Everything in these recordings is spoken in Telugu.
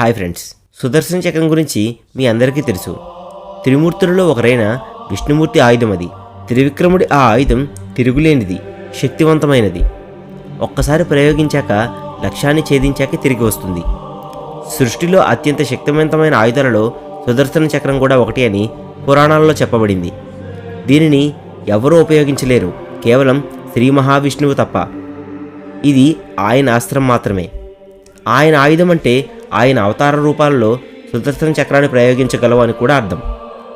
Hi friends. సుదర్శన చక్రం గురించి మీ అందరికీ తెలుసు. త్రిమూర్తులలో ఒకరైన విష్ణుమూర్తి ఆయుధం అది. త్రివిక్రముడి ఆ ఆయుధం తిరుగులేనిది శక్తివంతమైనది. ఒక్కసారి ప్రయోగించాక లక్ష్యాన్ని ఛేదించాకే తిరిగి వస్తుంది. సృష్టిలో అత్యంత శక్తివంతమైన ఆయుధాలలో సుదర్శన చక్రం కూడా ఒకటి అని పురాణాలలో చెప్పబడింది. దీనిని ఎవరూ ఉపయోగించలేరు. కేవలం శ్రీ మహావిష్ణువు తప్ప. ఇది ఆయన అస్త్రం మాత్రమే. ఆయన ఆయుధం అంటే ఆయన అవతార రూపాలలో సుదర్శన చక్రాన్ని ప్రయోగించగలవు అని కూడా అర్థం.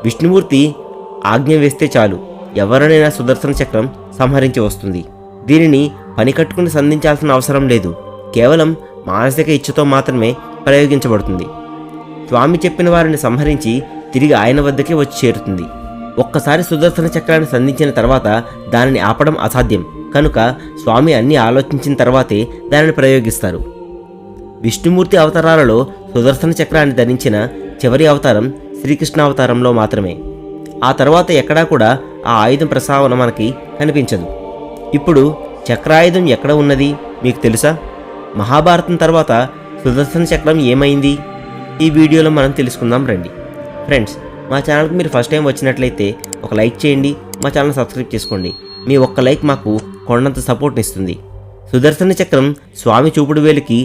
విష్ణుమూర్తి ఆజ్ఞ వేస్తే చాలు ఎవరినైనా సుదర్శన చక్రం సంహరించి వస్తుంది. దీనిని పని కట్టుకుని సంధించాల్సిన అవసరం లేదు. కేవలం మానసిక ఇచ్చతో మాత్రమే ప్రయోగించబడుతుంది. స్వామి చెప్పిన వారిని సంహరించి తిరిగి ఆయన వద్దకే వచ్చి చేరుతుంది. ఒక్కసారి సుదర్శన చక్రాన్ని సంధించిన తర్వాత దానిని ఆపడం అసాధ్యం. కనుక స్వామి అన్ని ఆలోచించిన తర్వాతే దానిని ప్రయోగిస్తారు. విష్ణుమూర్తి అవతారాలలో సుదర్శన చక్రాన్ని ధరించిన చివరి అవతారం శ్రీకృష్ణ అవతారంలో మాత్రమే. ఆ తర్వాత ఎక్కడా కూడా ఆ ఆయుధం ప్రస్తావన మనకి కనిపించదు. ఇప్పుడు చక్రాయుధం ఎక్కడ ఉన్నది మీకు తెలుసా? మహాభారతం తర్వాత సుదర్శన చక్రం ఏమైంది? ఈ వీడియోలో మనం తెలుసుకుందాం రండి. ఫ్రెండ్స్ మా ఛానల్కి మీరు ఫస్ట్ టైం వచ్చినట్లయితే ఒక లైక్ చేయండి మా ఛానల్ సబ్స్క్రైబ్ చేసుకోండి. మీ ఒక్క లైక్ మాకు కొండంత సపోర్ట్ని ఇస్తుంది సుదర్శన చక్రం స్వామి చూపుడు వేలికి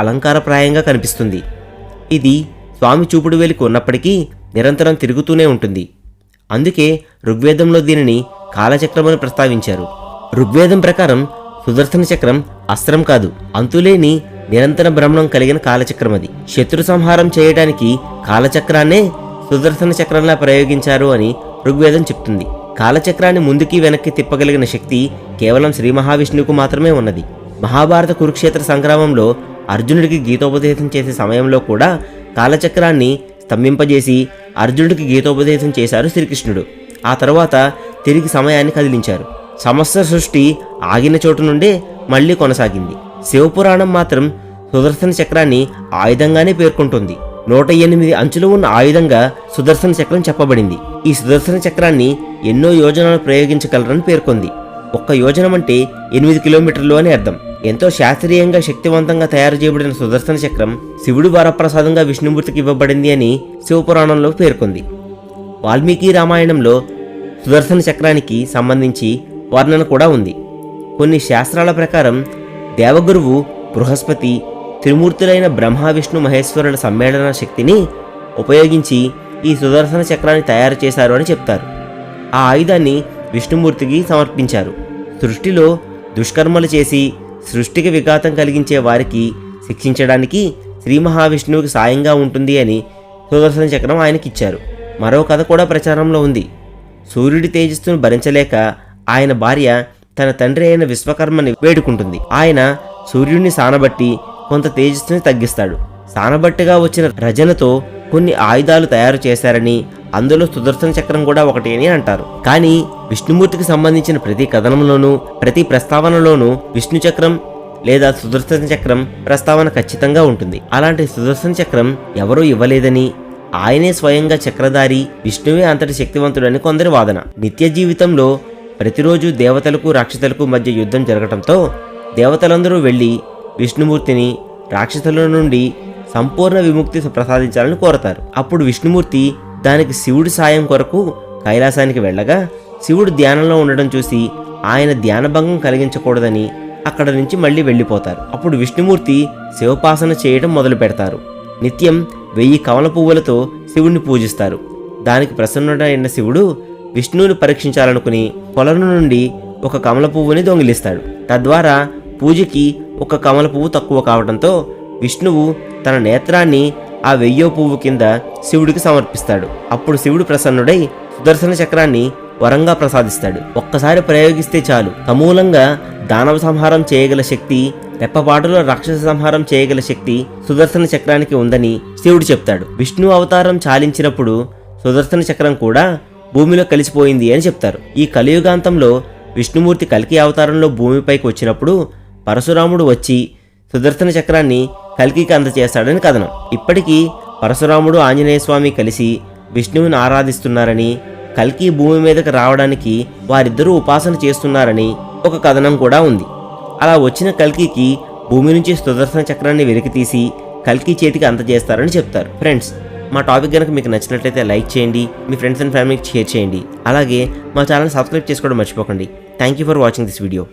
అలంకారప్రాయంగా కనిపిస్తుంది. ఇది స్వామి చూపుడు వేలికి ఉన్నప్పటికీ నిరంతరం తిరుగుతూనే ఉంటుంది. అందుకే ఋగ్వేదంలో దీనిని కాలచక్రమని ప్రస్తావించారు. ఋగ్వేదం ప్రకారం సుదర్శన చక్రం అస్త్రం కాదు. అంతులేని నిరంతర భ్రమణం కలిగిన కాలచక్రం అది శత్రు సంహారం చేయడానికి కాలచక్రాన్నే సుదర్శన చక్రంలా ప్రయోగించారు అని ఋగ్వేదం చెప్తుంది. కాలచక్రాన్ని ముందుకి వెనక్కి తిప్పగలిగిన శక్తి కేవలం శ్రీ మహావిష్ణువుకు మాత్రమే ఉన్నది. మహాభారత కురుక్షేత్ర సంగ్రామంలో అర్జునుడికి గీతోపదేశం చేసే సమయంలో కూడా కాలచక్రాన్ని స్తంభింపజేసి అర్జునుడికి గీతోపదేశం చేశారు శ్రీకృష్ణుడు. ఆ తర్వాత తిరిగి సమయాన్ని కదిలించారు. సమస్త సృష్టి ఆగిన చోటు నుండే మళ్ళీ కొనసాగింది. శివపురాణం మాత్రం సుదర్శన చక్రాన్ని ఆయుధంగానే పేర్కొంటుంది. నూట ఎనిమిది అంచులు ఉన్న ఆయుధంగా సుదర్శన చక్రం చెప్పబడింది. ఈ సుదర్శన చక్రాన్ని ఎన్నో యోజనాలు ప్రయోగించగలరని పేర్కొంది. ఒక్క యోజనం అంటే ఎనిమిది కిలోమీటర్లు అని అర్థం. ఎంతో శాస్త్రీయంగా శక్తివంతంగా తయారు చేయబడిన సుదర్శన చక్రం శివుడు వరప్రసాదంగా విష్ణుమూర్తికి ఇవ్వబడింది అని శివపురాణంలో పేర్కొంది. వాల్మీకి రామాయణంలో సుదర్శన చక్రానికి సంబంధించి వర్ణన కూడా ఉంది. కొన్ని శాస్త్రాల ప్రకారం దేవగురువు బృహస్పతి త్రిమూర్తులైన బ్రహ్మ విష్ణు మహేశ్వరుల సమ్మేళన శక్తిని ఉపయోగించి ఈ సుదర్శన చక్రాన్ని తయారు చేశారు అని చెప్తారు. ఆ ఆయుధాన్ని విష్ణుమూర్తికి సమర్పించారు. సృష్టిలో దుష్కర్మలు చేసి సృష్టికి విఘాతం కలిగించే వారికి శిక్షించడానికి శ్రీ మహావిష్ణువుకి సాయంగా ఉంటుంది అని సుదర్శన చక్రం ఆయనకిచ్చారు. మరో కథ కూడా ప్రచారంలో ఉంది. సూర్యుడి తేజస్సును భరించలేక ఆయన భార్య తన తండ్రి అయిన విశ్వకర్మని వేడుకుంటుంది. ఆయన సూర్యుడిని సానబట్టి కొంత తేజస్సుని తగ్గిస్తాడు. సానబట్టిగా వచ్చిన రజనతో కొన్ని ఆయుధాలు తయారు చేశారని అందులో సుదర్శన చక్రం కూడా ఒకటి అని అంటారు. కానీ విష్ణుమూర్తికి సంబంధించిన ప్రతి కథనంలోనూ ప్రతి ప్రస్తావనలోనూ విష్ణు చక్రం లేదా సుదర్శన చక్రం ప్రస్తావన ఖచ్చితంగా ఉంటుంది. అలాంటి సుదర్శన చక్రం ఎవరూ ఇవ్వలేదని ఆయనే స్వయంగా చక్రధారి విష్ణువే అంతటి శక్తివంతుడని కొందరి వాదన. నిత్య జీవితంలో ప్రతిరోజు దేవతలకు రాక్షసులకు మధ్య యుద్ధం జరగటంతో దేవతలందరూ వెళ్ళి విష్ణుమూర్తిని రాక్షసుల నుండి సంపూర్ణ విముక్తి ప్రసాదించాలని కోరతారు. అప్పుడు విష్ణుమూర్తి దానికి శివుడి సాయం కొరకు కైలాసానికి వెళ్ళగా శివుడు ధ్యానంలో ఉండడం చూసి ఆయన ధ్యానభంగం కలిగించకూడదని అక్కడ నుంచి మళ్ళీ వెళ్ళిపోతారు. అప్పుడు విష్ణుమూర్తి శివపాసన చేయడం మొదలు పెడతారు. నిత్యం వెయ్యి కమల పువ్వులతో శివుణ్ణి పూజిస్తారు. దానికి ప్రసన్నుడైన శివుడు విష్ణువుని పరీక్షించాలనుకుని పొలం నుండి ఒక కమల పువ్వుని దొంగిలిస్తాడు. తద్వారా పూజకి ఒక కమల పువ్వు తక్కువ కావడంతో విష్ణువు తన నేత్రాన్ని ఆ వెయ్యో పువ్వు కింద శివుడికి సమర్పిస్తాడు. అప్పుడు శివుడు ప్రసన్నుడై సుదర్శన చక్రాన్ని వరంగా ప్రసాదిస్తాడు. ఒక్కసారి ప్రయోగిస్తే చాలు. సమూలంగా దానవ సంహారం చేయగల శక్తి రెప్పపాటులో రాక్షస సంహారం చేయగల శక్తి సుదర్శన చక్రానికి ఉందని శివుడు చెప్తాడు. విష్ణు అవతారం చాలించినప్పుడు సుదర్శన చక్రం కూడా భూమిలో కలిసిపోయింది అని చెప్తారు. ఈ కలియుగాంతంలో విష్ణుమూర్తి కల్కి అవతారంలో భూమిపైకి వచ్చినప్పుడు పరశురాముడు వచ్చి సుదర్శన చక్రాన్ని కల్కికి అందచేస్తాడని కథనం. ఇప్పటికీ పరశురాముడు ఆంజనేయ స్వామి కలిసి విష్ణువుని ఆరాధిస్తున్నారని కల్కి భూమి మీదకి రావడానికి వారిద్దరూ ఉపాసన చేస్తున్నారని ఒక కథనం కూడా ఉంది. అలా వచ్చిన కల్కికి భూమి నుంచి సుదర్శన చక్రాన్ని వెలికితీసి కల్కి చేతికి అందజేస్తారని చెప్తారు. ఫ్రెండ్స్ మా టాపిక్ కనుక మీకు నచ్చినట్లయితే లైక్ చేయండి మీ ఫ్రెండ్స్ అండ్ ఫ్యామిలీకి షేర్ చేయండి. అలాగే మా ఛానల్ సబ్స్క్రైబ్ చేసుకోవడం మర్చిపోకండి. Thank you for watching this video.